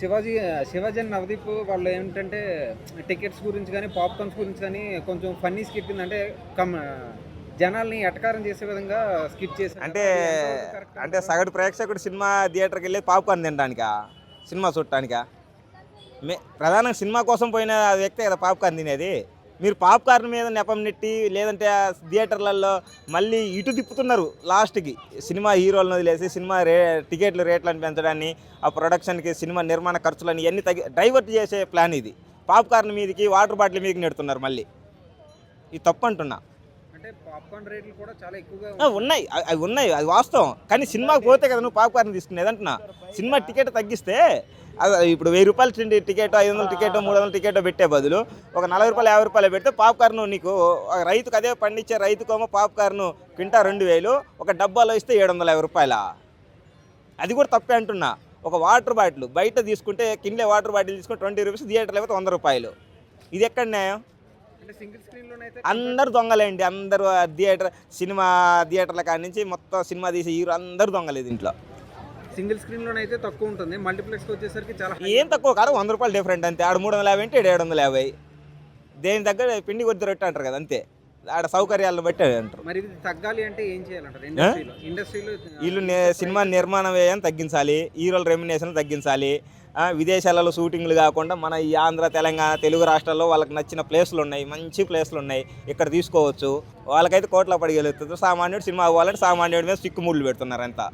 Shivaji Shivaji and Navdeep వాళ్ళు ఏంటంటే tickets గురించి కానీ పాప్కార్న్స్ గురించి కానీ కొంచెం ఫన్నీ స్కిట్ అంటే కమ్ జనాల్ని ఎటకారం చేసే విధంగా స్కిట్ చేశారు. అంటే అంటే? సగటు ప్రేక్షకుడు సినిమా థియేటర్కి వెళ్ళి పాప్కార్న్ తినడానికా? సినిమా చూడటానికా? మే ప్రధానంగా సినిమా కోసం పోయిన వ్యక్తే కదా పాప్కార్న్ తినేది? మీరు పాప్కార్న్ మీద నెపం నెట్టి లేదంటే థియేటర్లలో మళ్ళీ ఇటు తిప్పుతున్నారు లాస్ట్కి. సినిమా హీరోలను వదిలేసి సినిమా రే టికెట్లు రేట్లను పెంచడాన్ని ఆ ప్రొడక్షన్కి సినిమా నిర్మాణ ఖర్చులని ఇవన్నీ తగ్గి డైవర్ట్ చేసే ప్లాన్ ఇది. పాప్కార్న్ మీదకి వాటర్ బాటిల్ మీదకి నెడుతున్నారు మళ్ళీ. ఇది తప్పు అంటున్నా. ఉన్నాయి. అవి అవి ఉన్నాయి. అది వాస్తవం. కానీ సినిమాకి పోతే కదా నువ్వు పాప్కార్న్ తీసుకునేది అంటున్నా. సినిమా టికెట్ తగ్గిస్తే అది ఇప్పుడు వెయ్యి రూపాయలు టి- టికెట్ ఐదు వందల టికెట్ మూడు వందల టికెట్ పెట్టే బదులు ఒక నలభై రూపాయలు యాభై రూపాయలు పెడితే పాప్కార్న్ నీకు రైతుకు అదే పండించే రైతుకోమో పాప్కార్న్ క్వింటా రెండు వేలు ఒక డబ్బాలో ఇస్తే ఏడు వందల యాభై రూపాయల? అది కూడా తప్పే అంటున్నా. ఒక వాటర్ బాటిల్ బయట తీసుకుంటే కింద వాటర్ బాటిల్ తీసుకుంటే ట్వంటీ రూపీస్ థియేటర్లో అయితే వంద రూపాయలు. ఇది ఎక్కడ న్యాయం? అందరు దొంగలేండి. అందరూ థియేటర్ సినిమా థియేటర్ల కాడి నుంచి మొత్తం సినిమా తీసే హీరో అందరూ దొంగలేదు దీంట్లో సింగిల్ స్క్రీన్ లోనైతే తక్కువ ఉంటుంది. మల్టీప్లెక్స్ వచ్చేసరికి చాలా ఏం తక్కువ కాదు వంద రూపాయలు డిఫరెంట్ అంతే. ఆడ మూడు వందల యాభై అంటే ఏడు వందల యాభై. దేని దగ్గర పిండి కొద్ది రొట్టె అంటారు కదా అంతే. ఆడ సౌకర్యాలను బట్టి అది అంటారు. మరి తగ్గాలి అంటే ఏం చేయాలంటారు? ఇండస్ట్రీలో వీళ్ళు సినిమా నిర్మాణ వ్యయం తగ్గించాలి. హీరోల రెమ్యునేషన్ తగ్గించాలి. విదేశాలలో షూటింగ్లు కాకుండా మన ఈ ఆంధ్ర తెలంగాణ తెలుగు రాష్ట్రాల్లో వాళ్ళకి నచ్చిన ప్లేస్లు ఉన్నాయి మంచి ప్లేస్లు ఉన్నాయి ఇక్కడ తీసుకోవచ్చు. వాళ్ళకైతే కోట్ల పడిగలుగుతుంది సామాన్యుడు సినిమా అవ్వాలంటే సామాన్యుడి మీద సిక్కుముళ్ళు పెడుతున్నారు అంతా.